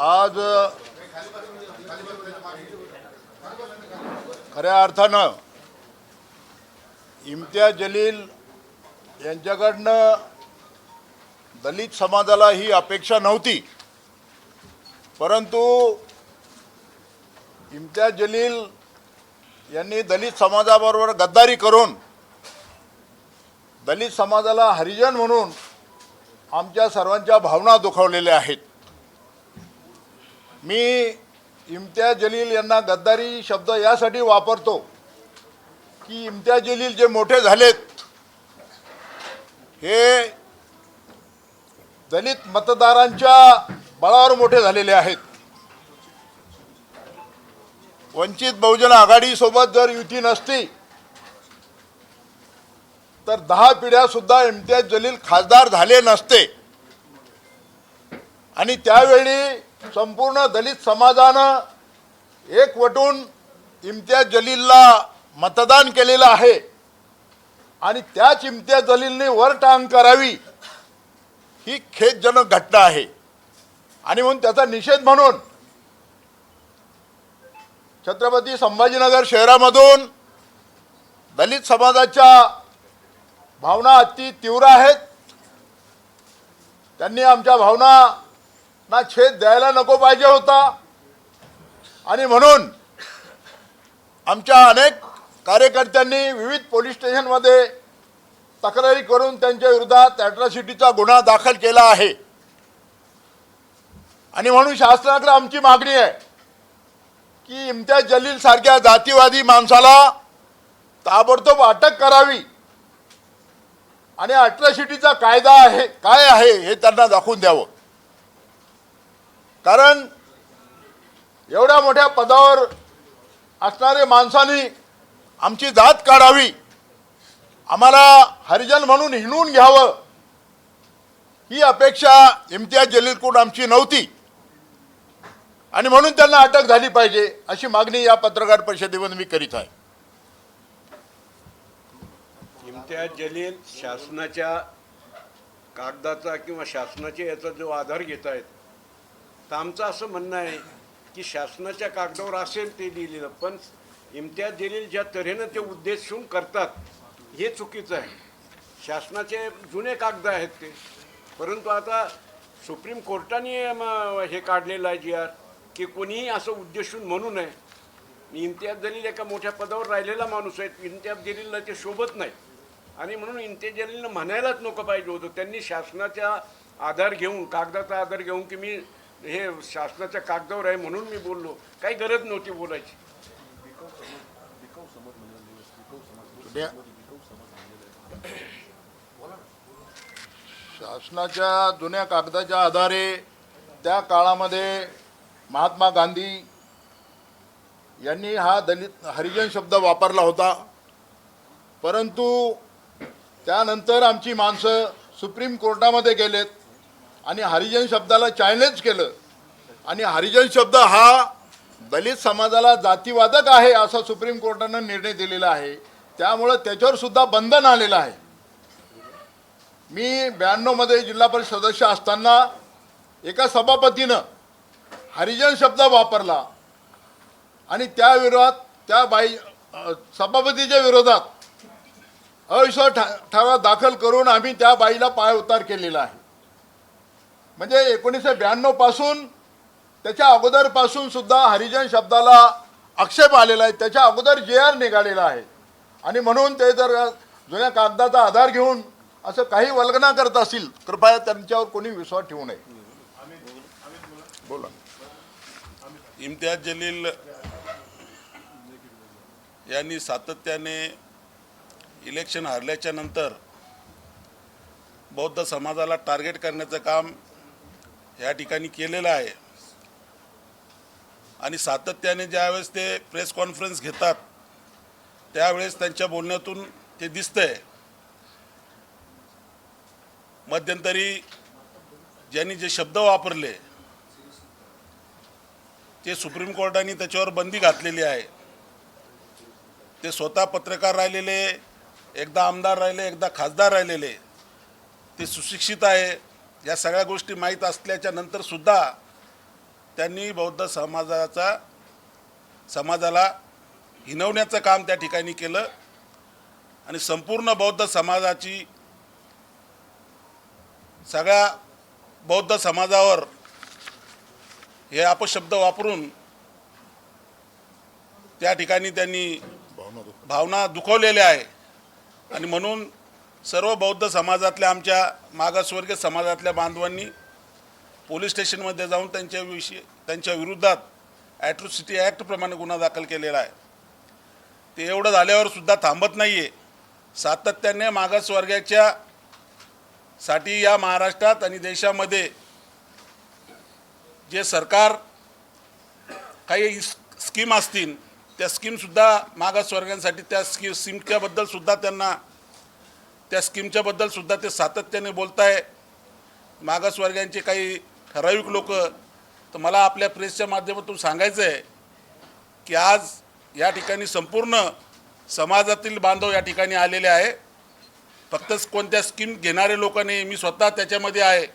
आज खऱ्या अर्थानं इम्तियाज जलील यांच्याकडनं दलित समाजाला ही अपेक्षा नव्हती. परंतु इम्तियाज जलील यांनी दलित समाजाबरोबर गद्दारी करून दलित समाजाला हरिजन म्हणून आमच्या सर्वांच्या भावना दुखावलेल्या आहेत. मी इम्तियाज जलील यांना गद्दारी शब्द यासाठी वापरतो की इम्तियाज जलील जे मोठे झालेत हे दलित मतदारांच्या बळावर मोठे झालेले आहेत. वंचित बहुजन आघाडीसोबत जर युती नसती तर दहा पिढ्यासुद्धा इम्तियाज जलील खासदार झाले नसते. आणि त्यावेळी संपूर्ण दलित समाजानं एकवटून इम्तियाज जलीलला मतदान केलेलं आहे. आणि त्याच इम्तियाज जलीलने वर टांग करावी ही खेदजनक घटना आहे. आणि म्हणून त्याचा निषेध म्हणून छत्रपती संभाजीनगर शहरामधून दलित समाजाच्या भावना अति तीव्र आहेत. त्यांनी आमच्या भावना ना छेद द्यायला नको पाहिजे होता. आणि म्हणून आमच्या अनेक कार्यकर्त्यांनी विविध पोलीस स्टेशनमध्ये तक्रारी करून त्यांच्या विरोधात ॲट्रॉसिटीचा गुन्हा दाखल केला आहे. आणि म्हणून शासनाकडे आमची मागणी आहे की इम्तियाज जलील सारख्या जातीवादी माणसाला ताबडतोब अटक करावी. आणि अट्रॉसिटीचा कायदा आहे काय आहे हे त्यांना दाखवून द्यावं. कारण एवढ्या मोठ्या पदावर असणारे माणसांनी आमची जात काढावी. आम्हाला हरिजन म्हणून हिणून घ्यावं. ही अपेक्षा इम्तियाज जलीलकडून आमची नव्हती. आणि म्हणून त्यांना अटक झाली पाहिजे अशी मागणी या पत्रकार परिषदेमध्ये मी करीत आहे. इम्तियाज जलील शासनाच्या कागदाचा किंवा शासनाच्या याचा जो आधार घेत आहेत तर आमचं असं म्हणणं आहे की शासनाच्या कागदावर असेल ते लिहिलेलं पण इम्तियाज जलील ज्या तऱ्हेनं ते उद्देशून करतात हे चुकीचं आहे. शासनाचे जुने कागद आहेत ते. परंतु आता सुप्रीम कोर्टाने हे काढलेलं आहे जी आर की कोणीही असं उद्देशून म्हणू नये. इम्तियाज जलील एका मोठ्या पदावर राहिलेला माणूस आहे इम्तियाज जलीलला ते शोभत नाही. आणि म्हणून इम्तियाज जलीलनं म्हणायलाच नको पाहिजे होतं त्यांनी शासनाचा आधार घेऊन कागदाचा आधार घेऊन की मी हे शासनाच्या कागदावर आहे म्हणून मी बोललो. काही गरज नव्हती बोलायची. शासनाच्या जुन्या कागदाच्या आधारे त्या काळामध्ये महात्मा गांधी यांनी हा दलित हरिजन शब्द वापरला होता. परंतु त्यानंतर आमची माणसं सुप्रीम कोर्टामध्ये गेलेत. आणि हरिजन शब्दाला चॅलेंज केलं. आणि हरिजन शब्द हा दलित समाजाला जातीवादक आहे असा सुप्रीम कोर्टानं निर्णय दिलेला आहे. त्यामुळं त्याच्यावर सुद्धा बंधन आलेलं आहे. मी ब्याण्णवमध्ये जिल्हा परिषद सदस्य असताना एका सभापतीनं हरिजन शब्द वापरला. आणि त्या विरोधात त्या बाई सभापतीच्या विरोधात अविश्वास ठा ठराव दाखल करून आम्ही त्या बाईला पाय उतार केलेला आहे. म्हणजे एकोणीसशे ब्याण्णवपासून त्याच्या अगोदरपासून सुद्धा हरिजन शब्दाला आक्षेप आलेला आहे. त्याच्या अगोदर जे आर निघालेला आहे. आणि म्हणून ते जर जुन्या कागदाचा आधार घेऊन असं काही वल्गना करत असतील कृपया त्यांच्यावर कोणी विश्वास ठेवू नये. बोला. इम्तियाज जलील यांनी सातत्याने इलेक्शन हरल्याच्या नंतर बौद्ध समाजाला टार्गेट करण्याचं काम या ठिकाणी केलेलं आहे. आणि सातत्याने ज्यावेळेस ते प्रेस कॉन्फरन्स घेतात त्यावेळेस त्यांच्या बोलण्यातून ते दिसतंय. मध्यंतरी ज्यांनी जे शब्द वापरले ते सुप्रीम कोर्टाने त्याच्यावर बंदी घातलेली आहे. ते स्वतः पत्रकार राहिलेले एकदा आमदार राहिले एकदा खासदार राहिलेले ते सुशिक्षित आहे. या सगळ्या गोष्टी माहीत असल्याच्या नंतर सुद्धा त्यांनी बौद्ध समाजाचा समाजाला हिनवण्याचं काम त्या ठिकाणी केलं. आणि संपूर्ण बौद्ध समाजाची सगळ्या बौद्ध समाजावर हे अपशब्द वापरून त्या ठिकाणी त्यांनी भावना दुखवलेल्या आहे आणि म्हणून सर्व बौद्ध समाजातल्या आमच्या मागासवर्गीय समाजातल्या बांधवांनी पोलीस स्टेशनमध्ये जाऊन त्यांच्याविषयी त्यांच्या विरुद्धात ॲट्रोसिटी ॲक्टप्रमाणे गुन्हा दाखल केलेला आहे. ते एवढं झाल्यावर सुद्धा थांबत नाही आहे सातत्याने मागासवर्गाच्या साठी या महाराष्ट्रात आणि देशामध्ये जे सरकार काही स्कीम असतील त्या स्कीमसुद्धा मागासवर्गांसाठी त्या स्की स्कीमच्याबद्दलसुद्धा त्यांना त्या स्कीमच्याबद्दल सुद्धा ते सातत्याने बोलत आहे मागासवर्गांचे काही ठराविक लोक तर मला आपल्या प्रेसच्या माध्यमातून सांगायचं आहे की आज या ठिकाणी संपूर्ण समाजातील बांधव या ठिकाणी आलेले आहे. फक्तच कोणत्या स्कीम घेणारे लोक नाही मी स्वतः त्याच्यामध्ये आहे.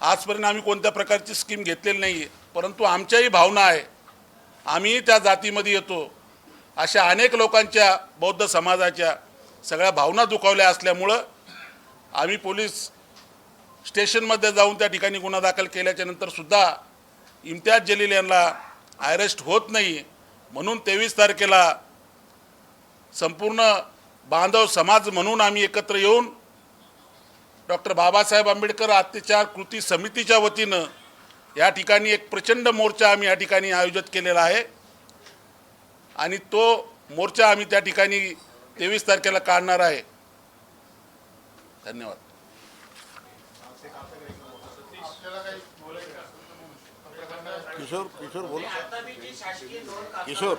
आजपर्यंत आम्ही कोणत्या प्रकारची स्कीम घेतलेली नाही आहे परंतु आमच्याही भावना आहे. आम्ही त्या जातीमध्ये येतो. अशा अनेक लोकांच्या बौद्ध समाजाच्या सगळ्या भावना दुखावल्या असल्यामुळं आम्ही पोलीस स्टेशनमध्ये जाऊन त्या ठिकाणी गुन्हा दाखल केल्याच्यानंतर सुद्धा इम्तियाज जलील यांना अरेस्ट होत नाही. म्हणून तेवीस तारखेला संपूर्ण बांधव समाज म्हणून आम्ही एकत्र येऊन डॉक्टर बाबासाहेब आंबेडकर अत्याचार कृती समितीच्या वतीनं या ठिकाणी एक प्रचंड मोर्चा आम्ही या ठिकाणी आयोजित केलेला आहे. आणि तो मोर्चा आम्ही त्या ठिकाणी तेवीस तारखेला काढणार आहे. धन्यवाद. किशोर किशोर बोल. आता मी जी शासकीय धोरण किशोर.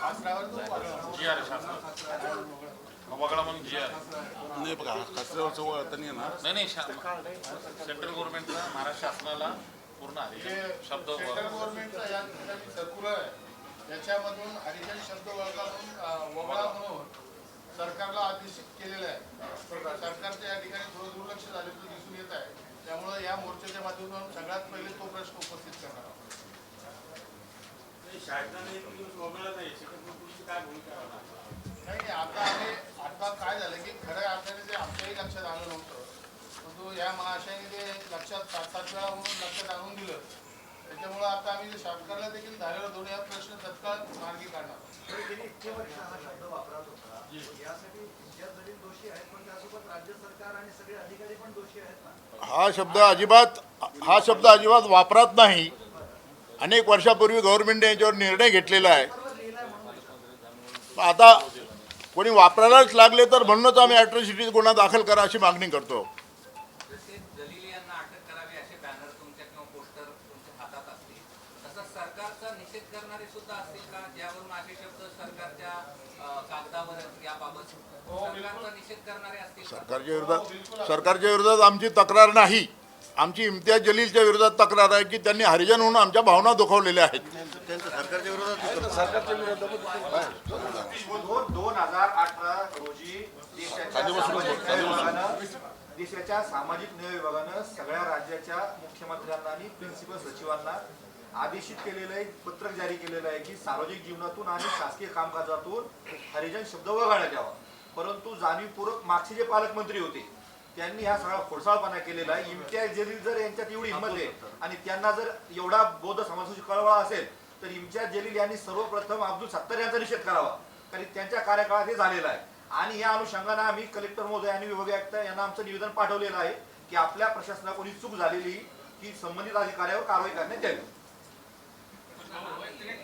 कागदपत्रे काय हरिजन. वगळा म्हणून जी आर नाही बघा कचऱ्यावरचं वळतं नाही येणार नाही नाही शा- सेंट्रल गव्हर्नमेंटचा महाराष्ट्र शासनाला पूर्ण जे शब्द सेंट्रल गव्हर्नमेंटचा या ठिकाणी सर्क्युलर आहे. त्याच्यामधून हरिजन शब्द म्हणून अं, वगळा म्हणून सरकारला आदेशित केलेलं आहे. सरकारच्या या ठिकाणी थोडं दुर्लक्ष झाल्याचं दिसून येत आहे. त्यामुळे या मोर्चाच्या माध्यमातून सगळ्यात पहिले तो प्रश्न उपस्थित करणार आहोत. नाही नाही, आता आम्ही आता काय झालं की खऱ्या अर्थाने ते आमच्याही लक्षात आलं नव्हतं परंतु या महाशयाने ते लक्षात सात सात वेळा म्हणून लक्षात आणून दिलं त्याच्यामुळं आता आम्ही जे सरकारला देखील धारेवर दोन या प्रश्न तत्काळ मार्गी काढणार हा शब्द अजिबात हा शब्द अजिबात वापरात नाही. अनेक वर्षापूर्वी गव्हर्नमेंटने याच्यावर निर्णय घेतलेला आहे. आता कोणी वापरायलाच लागले तर म्हणूनच आम्ही अॅट्रॉसिटी गुन्हा दाखल करा अशी मागणी करतो. जसे जलील यांना अटक करावी असे बॅनर तुमच्या किंवा पोस्टर तुमच्या हातात असतील तसंच सरकारचा निषेध करणारे सुद्धा असतील का? ज्यावरून असे शब्द सरकारच्या विरोधात सरकारच्या विरोधात आमची तक्रार नाही. आमची इम्तियाज जलीलच्या विरोधात तक्रार आहे की त्यांनी हरिजन म्हणून आमच्या भावना दुखवलेल्या आहेत. दोन दोन हजार अठरा रोजी देशाच्या सामाजिक न्याय विभागानं देशाच्या सामाजिक न्याय विभागानं सगळ्या राज्याच्या मुख्यमंत्र्यांना आणि प्रिन्सिपल सचिवांना आदेशित केलेलं आहे पत्रक जारी केलेलं आहे की सार्वजनिक जीवनातून आणि शासकीय कामकाजातून हरिजन शब्द वगळण्यात यावा. परंतु जाणीवपूर्वक मागचे जे पालकमंत्री होते त्यांनी हा सगळा खोडसाळपणा केलेला आहे. इम्तियाज जलील जर यांच्यात एवढी हिंमत आहे आणि त्यांना जर एवढा बौद्ध समाजाची कळवळा असेल तर इम्तियाज जलील यांनी सर्वप्रथम अब्दुल सत्तार यांचा निषेध करावा. कारण त्यांच्या कार्यकाळात हे झालेलं आहे. आणि या अनुषंगाने आम्ही कलेक्टर महोदय आणि विभागीय आयुक्त यांना आमचं निवेदन पाठवलेलं आहे की आपल्या प्रशासनाकडून चूक झालेली की संबंधित अधिकाऱ्यावर कारवाई करण्यात यावी.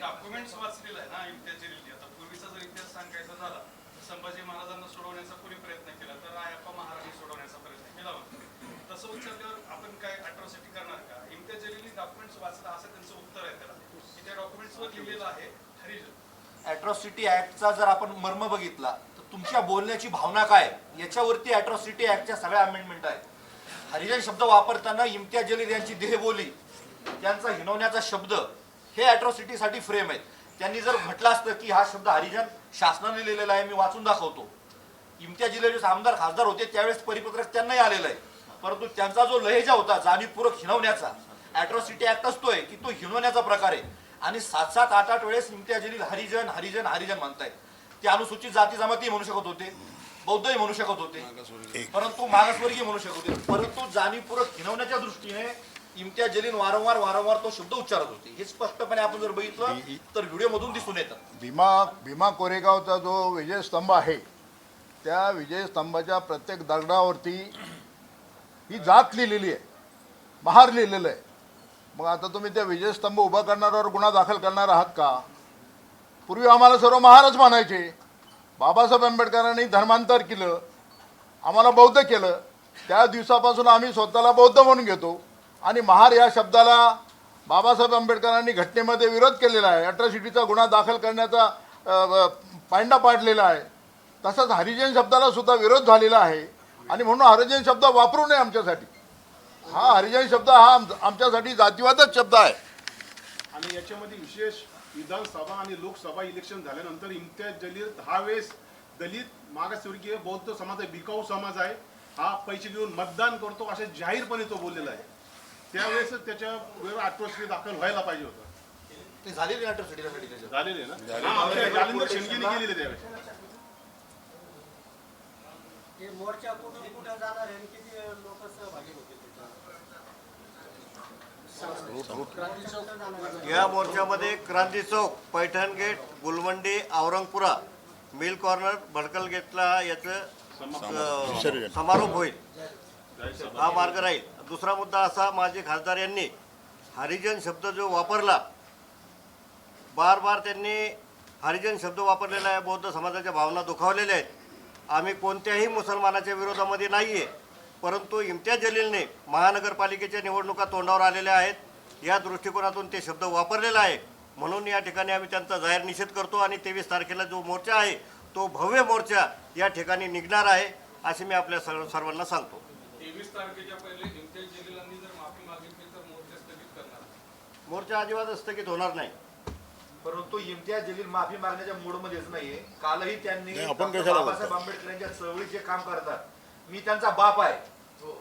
डॉक्युमेंट्स वाचलेला आहे ना इम्तियाज जलील आता पूर्वीचा जर इतिहास सांगायचा झाला संभाजी महाराजांना सोडवण्याचा कोणी प्रयत्न केला तर आयप्पा महाराजांनी सोडवण्याचा प्रयत्न केला होता. तसं उच्चारल्यावर आपण काय अट्रॉसिटी करणार का? इम्तियाज जलील डॉक्युमेंट्स वाचला असं त्यांचं उत्तर आहे त्याला. की त्या अॅट्रॉसिटी ऍक्टचा जर आपण मर्म बघितला तर तुमच्या बोलण्याची भावना काय याच्यावरती अॅट्रॉसिटी ऍक्टच्या सगळ्या अमेंडमेंट आहेत. हरिजन शब्द वापरताना इम्तियाज जलील यांची देहबोली त्यांचा हिनवण्याचा शब्द हे अॅट्रॉसिटीसाठी फ्रेम आहेत. त्यांनी जर म्हटलं असतं की हा शब्द हरिजन शासनाने लिहिलेला आहे मी वाचून दाखवतो. इम्तियाज जिल्ह्याचे आमदार खासदार होते त्यावेळेस परिपत्रक त्यांनाही आलेलं आहे. परंतु त्यांचा जो लहेजा होता जाणीवपूर्वक हिणवण्याचा अॅट्रॉसिटी ऍक्ट असतोय की तो हिनवण्याचा प्रकार आहे. आणि सात सात आठ आठ वेळेस इम्तियाज जलील हरिजन हरिजन हरिजन म्हणतायत. ते अनुसूचित जाती जमाती म्हणू शकत होते बौद्धही म्हणू शकत होते परंतु मागासवर्गीय म्हणू शकत होते. परंतु जाणीवपूर्वक हिणवण्याच्या दृष्टीने इम्तियाज जलील वारंवार वारंवार तो शब्द उच्चारत होते. हे स्पष्टपणे आपण जर बघितलं तर व्हिडिओ मधून दिसून येतं. भीमा भीमा कोरेगावचा जो विजयस्तंभ आहे त्या विजयस्तंभाच्या प्रत्येक दगडावरती ही जात लिहिलेली आहे महार लिहिलेलं आहे. मग आता तुम्ही त्या विजयस्तंभ उभा करणाऱ्यावर गुन्हा दाखल करणार आहात का? पूर्वी आम्हाला सर्व महारच मानायचे. बाबासाहेब आंबेडकरांनी धर्मांतर केलं. आम्हाला बौद्ध केलं. त्या दिवसापासून आम्ही स्वतःला बौद्ध म्हणून घेतो. आणि महार या शब्दाला बाबासाहेब आंबेडकरांनी घटनेमध्ये विरोध केलेला आहे. अट्रॉसिटीचा गुन्हा दाखल करण्याचा पांडा पाडलेला आहे. तसंच हरिजन शब्दाला सुद्धा विरोध झालेला आहे. आणि म्हणून हरिजन शब्द वापरू नये आमच्यासाठी. हा हरिजन शब्द हा आम- आमच्यासाठी जातीवादच शब्द आहे. आणि याच्यामध्ये विशेष विधानसभा आणि लोकसभा इलेक्शन झाल्यानंतर इम्तियाज जलील दहा वेळेस दलित मागासवर्गीय बौद्ध समाज आहे बिकाऊ समाज आहे. हा पैसे घेऊन मतदान करतो असे जाहीरपणे तो बोललेला आहे. त्यावेळेस त्याच्या वेळेवर अट्रॉसिटी दाखल व्हायला पाहिजे होतं. ते झालेली अट्रॉसिटीसाठी त्याच्यात? झालेले ना? हा, आमच्या जालिंदर शेणकेने केलेले त्यावेळेस. मोर्चा कुठून कुठं जाणार आहे किती लोक सहभागी होतील? या मोर्चामध्ये Kranti Chowk Paithan gate Gulmandi Aurangpura mill corner Bhadkal गेटला याचं समारोप. होईल. हा मार्ग राहील. दुसरा मुद्दा असा माजी खासदार यांनी हरिजन शब्द जो वापरला बार बार त्यांनी हरिजन शब्द वापरलेला आहे बौद्ध समाजाच्या भावना दुखावलेल्या आहेत. आम्ही कोणत्याही मुसलमानाच्या विरोधामध्ये नाही आहे परंतु इम्तियाज जलीलने महानगरपालिकेच्या निवडणुका तोंडावर आलेल्या आहेत. या दृष्टिकोनातून ते शब्द वापरलेला आहे. म्हणून या ठिकाणी आम्ही त्यांचा जाहीर निषेध करतो आणि तेवीस तारखेला जो मोर्चा आहे तो भव्य मोर्चा या ठिकाणी निघणार आहे असे मी आपल्या सर्व सर्वांना सांगतो. तेवीस तारखेच्या पहिले इम्तियाज जलीलांनी जर माफी मागितली तर मोर्चा स्थगित करणार. मोर्चा अजिबात स्थगित होणार नाही. परंतु इम्तियाज जलील माफी मागण्याच्या मूडमध्येच नाहीये. कालही त्यांनी बाबासाहेब आंबेडकर यांच्या चळवळीचे काम करतात. मी त्यांचा बाप आहे.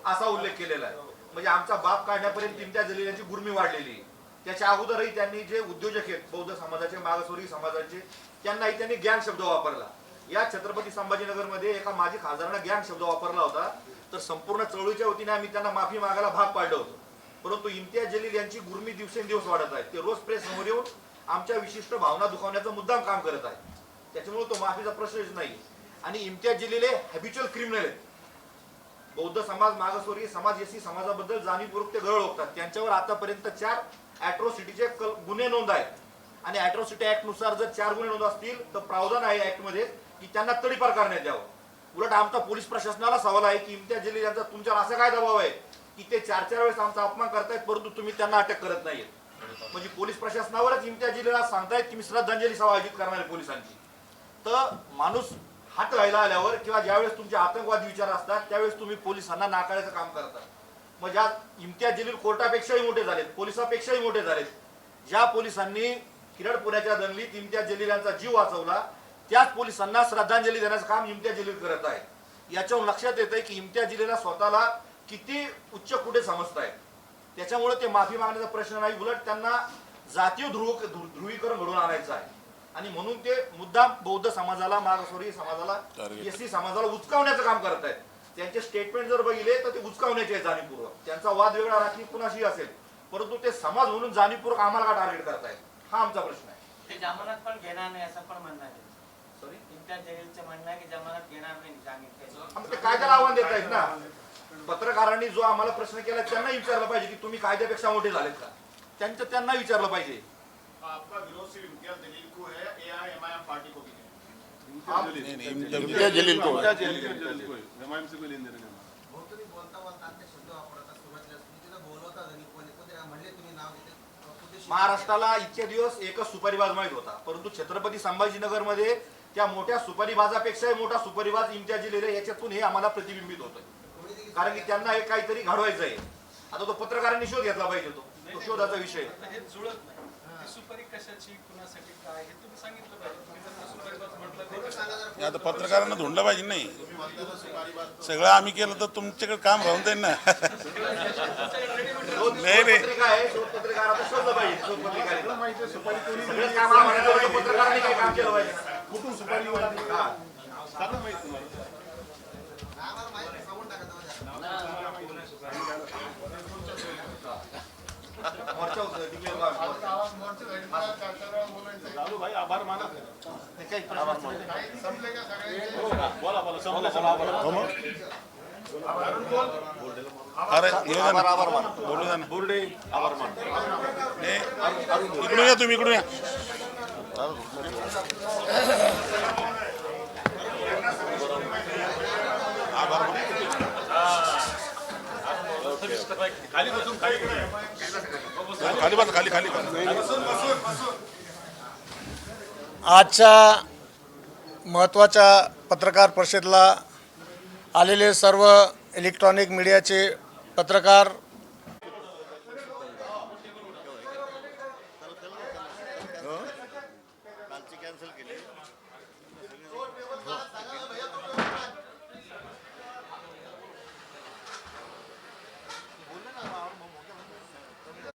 असा उल्लेख केलेला आहे. म्हणजे आमचा बाप काढण्यापर्यंत इम्तियाज जलील यांची गुर्मी वाढलेली. आहे. त्याच्या अगोदरही त्यांनी जे उद्योजक आहेत बौद्ध समाजाचे मागासवर्गीय समाजाचे त्यांनाही त्यांनी ज्ञान शब्द वापरला. या छत्रपती संभाजीनगरमध्ये एका माजी खासदारानं ज्ञान शब्द वापरला होता. तर संपूर्ण चळवळीच्या वतीने आम्ही त्यांना माफी मागायला भाग पाडलं होतं. परंतु इम्तियाज जलील यांची गुर्मी दिवसेंदिवस वाढत आहे. ते रोज प्रेस समोर येऊन आमच्या विशिष्ट भावना दुखावण्याचं मुद्दाम काम करत आहे त्याच्यामुळे तो माफीचा प्रश्नच नाही. आणि इम्तियाज जलील हे हॅबिच्युअल क्रिमिनल आहेत. बौद्ध समाज मागासवर्गीय समाज एसी समाजाबद्दल जाणीवपूर्वक ते गरळ ओकतात. त्यांच्यावर आतापर्यंत चार अॅट्रॉसिटीचे कल- गुन्हे नोंद आहेत. आणि अॅट्रॉसिटी ऍक्टनुसार जर चार गुन्हे नोंद असतील तर प्रावधान आहे ऍक्टमध्ये की त्यांना तडीपार करण्यात यावं. उलट आमचा पोलीस प्रशासनाला सवाल आहे की इम्तियाज जलील यांचा तुमच्यावर असा काय दबाव आहे की ते चार चार वेळेस आमचा अपमान करतायत परंतु तुम्ही त्यांना अटक करत नाहीये म्हणजे पोलीस प्रशासनावरच इम्तियाज जलीलला सांगतायत की मी श्रद्धांजली सभा आयोजित करणार आहे पोलिसांची. तर माणूस हात व्हायला आल्यावर किंवा ज्यावेळेस तुमचे आतंकवादी विचार असतात त्यावेळेस तुम्ही पोलिसांना नाकारायचं काम करता. मग ज्या इम्तियाज जलील कोर्टापेक्षाही मोठे झालेत पोलिसापेक्षाही मोठे झालेत. ज्या पोलिसांनी किरडपुण्याच्या दंगलीत इम्तियाज जलील यांचा जीव वाचवला त्याच पोलिसांना श्रद्धांजली देण्याचं काम इम्तियाज जलील करत आहे याच्यावर लक्षात येतंय की इम्तियाज जलीलला स्वतःला किती उच्च कुठे समजत आहे त्याच्यामुळे ते माफी मागण्याचा प्रश्न नाही उलट त्यांना जातीय ध्रुव ध्रुवीकरण घडवून आणायचं आहे. आणि म्हणून ते मुद्दाम बौद्ध समाजाला मागासवर्गीय समाजाला एससी समाजाला उचकावण्याचं काम करत आहेत. त्यांचे स्टेटमेंट जर बघितले तर ते उचकावण्याचे आहे जाणीवपूर्वक. त्यांचा वाद वेगळा राखी कुणाशी असेल. परंतु ते समाज म्हणून जाणीवपूर्वक आम्हाला का टार्गेट करतायत हा आमचा प्रश्न आहे. ते जमानत पण घेणार नाही असं पण म्हणणं आहे. सॉरी म्हणणं आहे की जमानत घेणार नाही ते कायद्याला आव्हान देत आहेत ना. पत्रकारांनी जो आम्हाला प्रश्न केला त्यांना विचारलं पाहिजे की तुम्ही कायद्यापेक्षा मोठे झालेत का? त्यांचं त्यांना विचारलं पाहिजे. आपका विरोध सिर्फ इम्तियाज जलील को है A I M I M party को भी है इम्तियाज जलील. नाही, नाही, इम्तियाज जलील को है. इम्तियाज जलील को है. MIM से कोई लेन देन नहीं हमारा. तुम्ही बोलता बोलता ते शब्द वापरता सुरुवातीला तुम्ही तिला बोलवता जरी कोणी कोणी म्हणले तुम्ही नाव घेते कुठे महाराष्ट्राला इतके दिवस एकच सुपारीबाज माहीत होता परंतु छत्रपती संभाजीनगरमध्ये त्या मोठ्या सुपारीबाजापेक्षाही मोठा सुपारीबाज इम्तियाज जलील आहे, याच्यातून हे आम्हाला प्रतिबिंबित होतं कारण की त्यांना हे काहीतरी घडवायचं आहे आता तो पत्रकारांनी शोध घेतला पाहिजे तो शोधाचा विषय आहे. हे जुळत नाही सुपारी कशाची कुणासाठी काय? हे तुम्ही सांगितलं पाहिजे. तुम्ही तर सुपारीबाज म्हटलं ते आता पत्रकारांना धुंडलं पाहिजे नाही. सगळं आम्ही केलं तर तुमच्याकडे काम राहून जाईल ना. नाही नाही. मोर्चा होतं चालू भाई आभार माना काही संपले का बोला बोला संपलं आभार अरे येऊ द्या ना. बोलू द्या ना. बोर्डे आभार मान इकडून या तुम्ही इकडून या. आभार मान. खाली बसून खाली खाली बस खाली खाली. आजच्या महत्त्वाच्या पत्रकार परिषदेला आलेले सर्व इलेक्ट्रॉनिक मीडियाचे पत्रकार